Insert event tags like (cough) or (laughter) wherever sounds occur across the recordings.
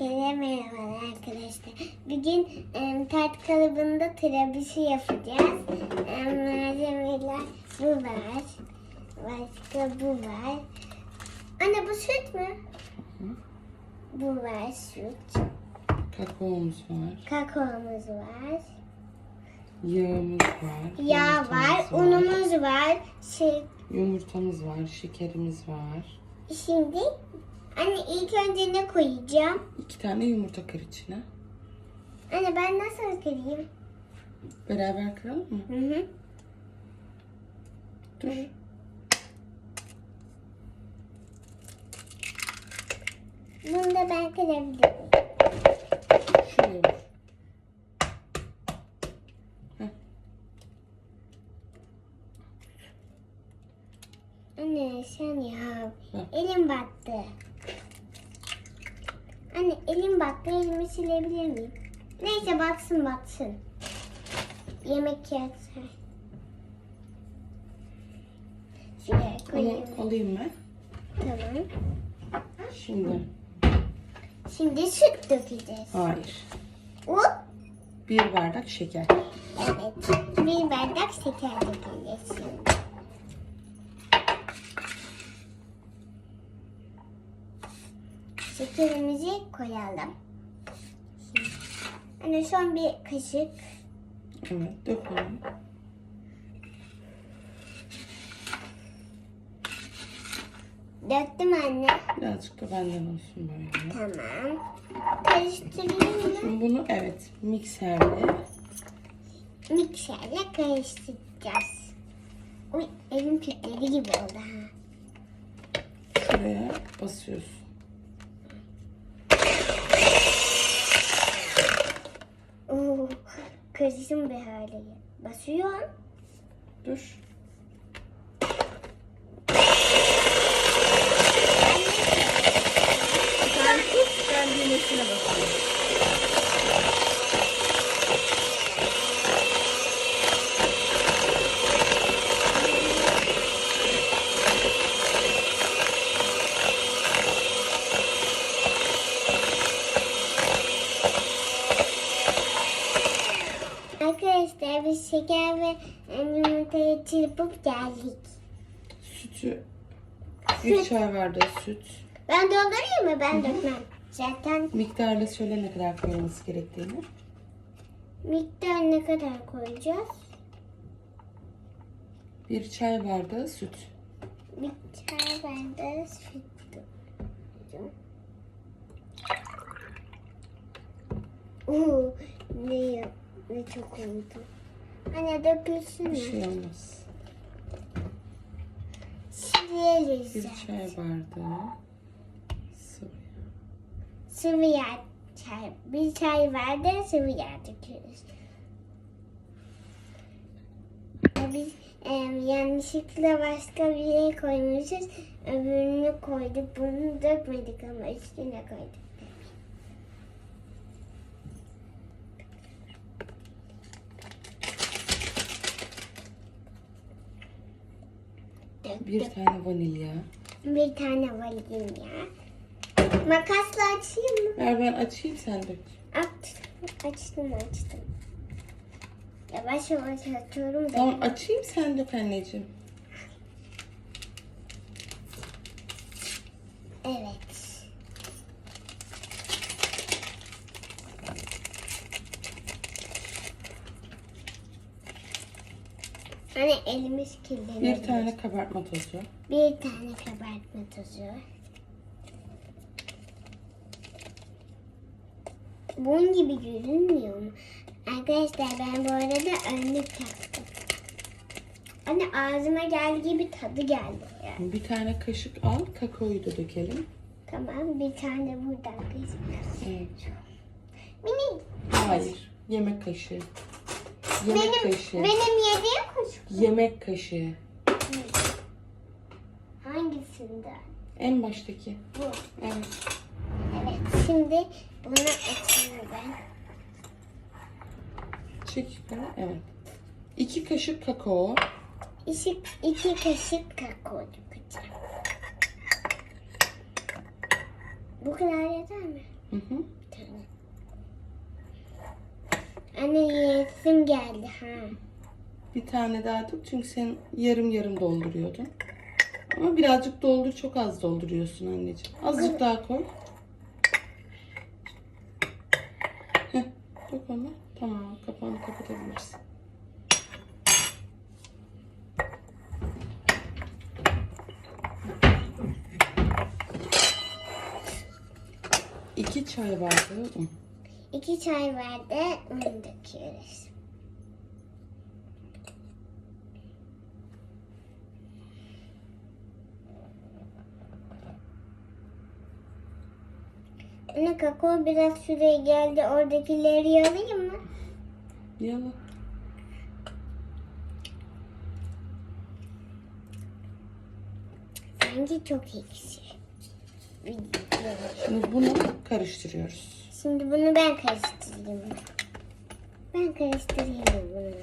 Merhabalar arkadaşlar. Bugün e, tart kalıbında tiramisu yapacağız. E, malzemeler bu var. Başka bu var. Anne bu süt mü? Bu var süt. Kakaomuz var. Kakaomuz var. Yağımız var. Yağ var. yumurtamız Unumuz var. Şey, Yumurtamız var. Şekerimiz var. şimdi anne ilk önce ne koyacağım? İki tane yumurta kır içine. Anne ben nasıl kırayım? Beraber kıralım mı? Hı hı. Dur. Bunu da ben kırabilirim. Şuraya vur. Anne sen ya. Hı. Elim battı. Anne elim battı. Elimi silebilir miyim? Neyse batsın batsın. Yemek yersen. Şuraya koyayım. Onu alayım ben. Tamam. Şimdi. Şimdi süt dökeceğiz. Hayır. Un. Bir bardak şeker. Evet. Bir bardak şeker dökeceğiz şimdi. Şekerimizi koyalım. Anne son bir kaşık. Evet. Dök onu. Döktüm anne. Birazcık da benden olsun böyle. Tamam. Karıştırayım mı? Şimdi bunu evet mikserle Mikserle karıştıracağız. Uy elim titredi gibi oldu ha. şuraya basıyorsun. Oo, karışım bir hale. Basıyorum. Dur. Sen tut, ben düğmesine basıyorum. Arkadaşlar biz şeker ve yumurtayı çırpıp geldik. Sütü bir Süt. çay bardağı süt. Ben doldurayım mı? Ben dökmem. Zaten Miktarla söyle ne kadar koyulması gerektiğini. miktar ne kadar koyacağız? Bir çay bardağı süt. Bir çay bardağı süt dökeceğim. Oo, ne, ne çok oldu. Anne dökülsün Bir şey olmaz. Sileriz. Bir çay bardağı sıvı yağ. Sıvı yağ çay. Bir çay bardağı sıvı yağ döküyoruz. Biz e, yanlışlıkla başka bir yere koymuşuz. Öbürünü koyduk. Bunu dökmedik ama üstüne koyduk. Bir tane vanilya. Bir tane vanilya. Makasla açayım mı? Ver ben açayım sen dök. Aç, açtım açtım. Yavaş yavaş açıyorum da. Tamam açayım sen dök anneciğim. Evet. Hani elimiz kirleniyor. Bir tane kabartma tozu. Bir tane kabartma tozu. Bunun gibi görünmüyor mu? Arkadaşlar ben bu arada önlük taktım. Anne ağzıma geldi gibi tadı geldi. Yani. Bir tane kaşık al kakaoyu da dökelim. Tamam bir tane buradan kaşık. Evet. Mini. Hayır. Yemek kaşığı. Yemek Benim, kaşığı. benim yediğim kaşık. Yemek kaşığı. Hangisinde? En baştaki. Bu. Evet. Evet. Şimdi bunu açayım ben. Çek. Evet. İki kaşık kakao. İki, iki kaşık kakao dökeceğim. Bu kadar yeter mi? Hı hı. Anne yesim geldi ha. Bir tane daha dök çünkü sen yarım yarım dolduruyordun. Ama birazcık doldur, çok az dolduruyorsun anneciğim. Azıcık daha koy. Heh, dök onu. Tamam, kapağını kapatabilirsin. İki çay bardağı un. İki çay bardağı un döküyoruz. Anne kakao biraz şuraya geldi. Oradakileri alayım mı? Yala. Sanki çok ekşi. Şimdi bunu karıştırıyoruz. Şimdi bunu ben karıştırayım. Ben karıştırayım bunu.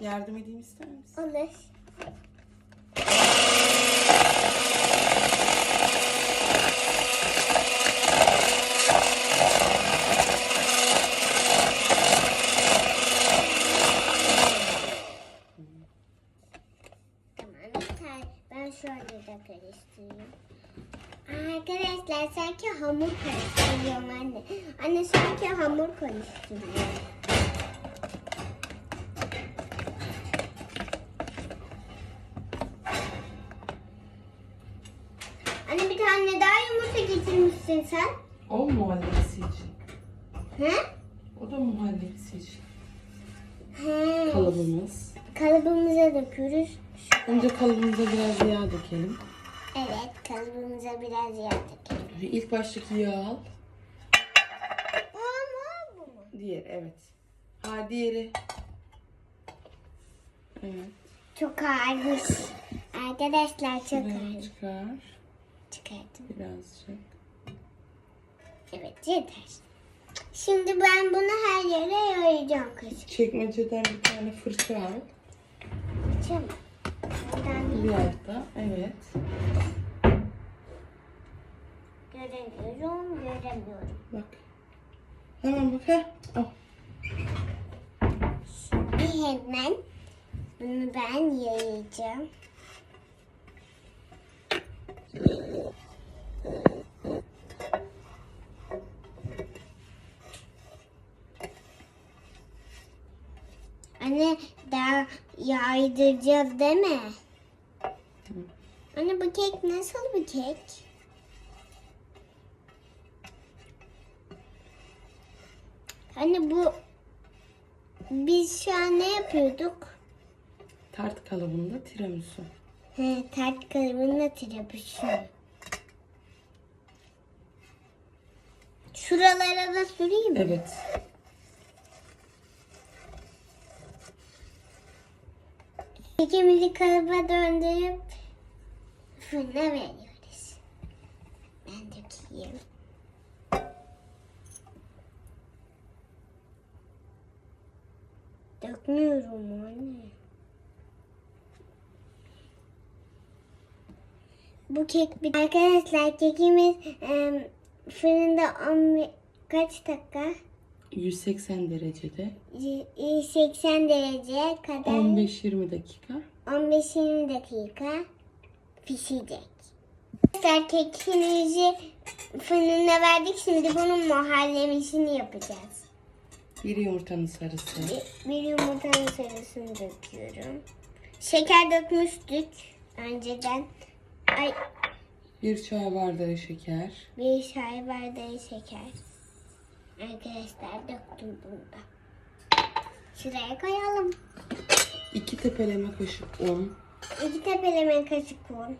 Yardım edeyim ister misin? Olur. Tamam yeter. Ben şöyle de karıştırayım. Arkadaşlar sanki hamur karıştırıyorum anne. Sanki hamur karıştırıyorum. Anne bir tane daha yumurta getirmişsin sen. O muhallebisi için. He? O da muhallebisi için. He. Kalıbımız. Kalıbımıza döküyoruz. Önce kalıbımıza biraz yağ dökelim. Evet, kalıbımıza biraz yağ dökelim. İlk baştaki yağı al. Bu mu, bu mu? Diğer evet. Ha diğeri. Evet. Çok ağırmış. Arkadaşlar çok Şuraya ağır. çıkar. Çıkardım. Birazcık. Evet, yeter. Şimdi ben bunu her yere yayacağım kaşık. Çekmeceden bir tane fırça al. Açalım. Buradan Biraz da. Evet. göremiyorum, göremiyorum. Bak. Hemen bak. Heh. Oh. Bir hemen bunu ben yayacağım. Anne daha yaydıracağız değil mi? Anne bu kek nasıl bir kek? Anne bu biz şu an ne yapıyorduk? Tart kalıbında tiramisu. He, tart kalıbına tiramisu. Şuralara da süreyim mi? Evet. Kekimizi kalıba döndürüp fırına veriyoruz. Ben dökeyim. Dökmüyorum anne. Bu kek bir... Arkadaşlar kekimiz em, fırında 10 kaç dakika? 180 derecede. Y- 80 derece kadar 15-20 dakika. 15-20 dakika pişecek. Arkadaşlar kekimizi fırına verdik. Şimdi bunun muhallebisini yapacağız. Bir yumurtanın sarısı. Bir, bir yumurtanın sarısını döküyorum. Şeker dökmüştük önceden. Ay Bir çay bardağı şeker. bir çay bardağı şeker. Arkadaşlar döktüm bunu da. Şuraya koyalım. iki tepeleme kaşık un. İki tepeleme kaşık un.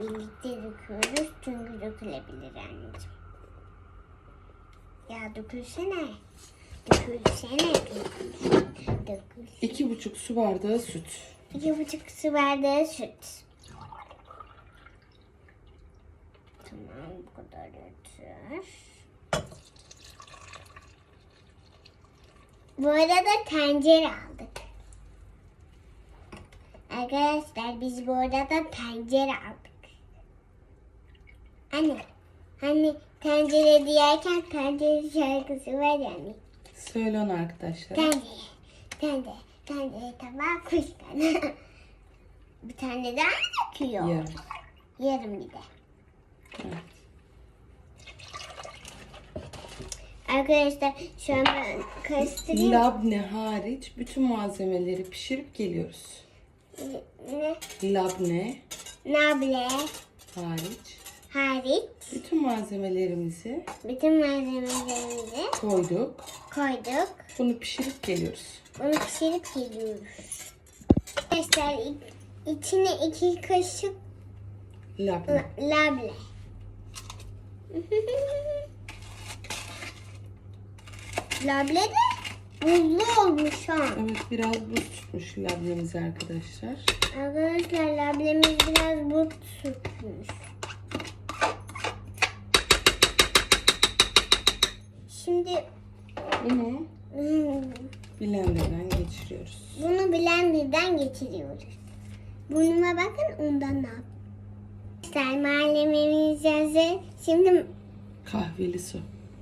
Birlikte döküyoruz çünkü dökülebilir anneciğim. Ya dökülsene. Dökülsene. Dökülsene. Dökül. iki buçuk su bardağı süt. iki buçuk su bardağı süt. Tamam bu kadar yeter. Bu arada tencere aldık. Arkadaşlar biz bu arada tencere aldık. Anne, hani tencere diyerken tencere şarkısı var yani. Söyle onu arkadaşlar. Tencere, tencere, tencere tabağı kuş tane. (laughs) bir tane daha döküyor. Yarım. Yarım bir de. Evet. Arkadaşlar şu an ben karıştırıyorum. Labne hariç bütün malzemeleri pişirip geliyoruz. Ne? Labne Nable hariç hariç bütün malzemelerimizi bütün malzemelerimizi koyduk. koyduk. Bunu pişirip geliyoruz. Bunu pişirip geliyoruz. Arkadaşlar i- içine iki kaşık Labne. la- labne. labne (laughs) de buzlu olmuş ha. Evet biraz buz tutmuş labnemizi arkadaşlar. Arkadaşlar lablemiz biraz buz tutmuş. Şimdi Bunu hmm, blenderdan geçiriyoruz. bunu blenderdan geçiriyoruz. Burnuma bakın ondan ne yap. Malzememiz hazır. Şimdi Kahveli su.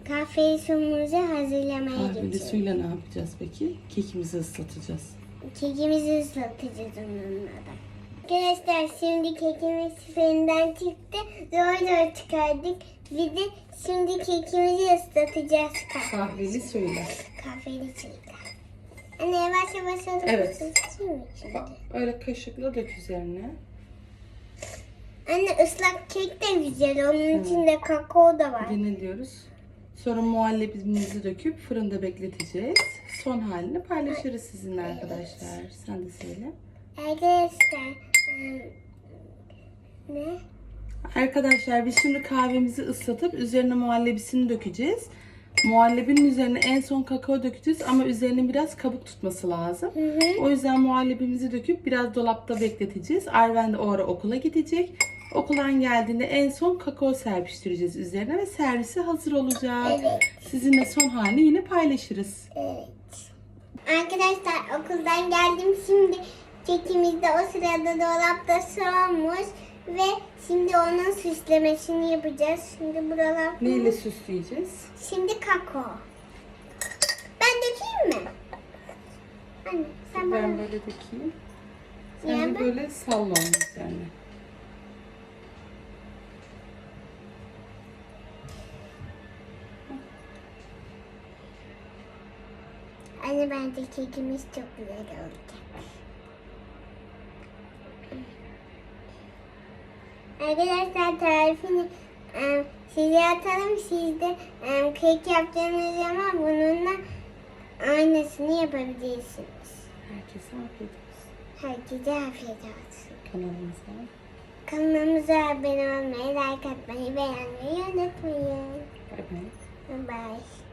kahve suyumuzu hazırlamaya Kahveli geçiyoruz. suyla ne yapacağız peki? Kekimizi ıslatacağız. Kekimizi ıslatacağız onunla da. Arkadaşlar şimdi kekimiz fırından çıktı. Zor zor çıkardık. Bir de şimdi kekimizi ıslatacağız. Kahveli suyla. Kahveli suyla. Anne yavaş yavaş alıp Evet. ıslatayım mı şimdi? Bak, Öyle kaşıkla dök üzerine. Anne ıslak kek de güzel. Onun içinde kakao da var. Yine diyoruz. Sonra muhallebimizi döküp fırında bekleteceğiz. Son halini paylaşırız sizinle arkadaşlar. Sen de söyle. Arkadaşlar ım, ne? Arkadaşlar biz şimdi kahvemizi ıslatıp üzerine muhallebisini dökeceğiz. Muhallebinin üzerine en son kakao dökeceğiz ama üzerine biraz kabuk tutması lazım. Hı hı. O yüzden muhallebimizi döküp biraz dolapta bekleteceğiz. Arven de o ara okula gidecek. Okuldan geldiğinde en son kakao serpiştireceğiz üzerine ve servisi hazır olacak. Evet. Sizinle son halini yine paylaşırız. Evet. Arkadaşlar okuldan geldim şimdi kekimiz de o sırada dolapta soğumuş ve şimdi onun süslemesini yapacağız. Şimdi buralar Neyle süsleyeceğiz? Şimdi kakao. Ben dökeyim mi? Anne sen bana. Ben böyle dökeyim. Sen Ya de ben- böyle salla onu üzerine. Anne bence kekimiz çok güzel olacak. Arkadaşlar tarifini e, size atalım. Siz de e, kek yaptığınız zaman bununla aynısını yapabilirsiniz. Herkese afiyet olsun. Herkese afiyet olsun. Kanalımıza. Kanalımıza abone olmayı, like atmayı, beğenmeyi unutmayın. Bay bay. Bye bye.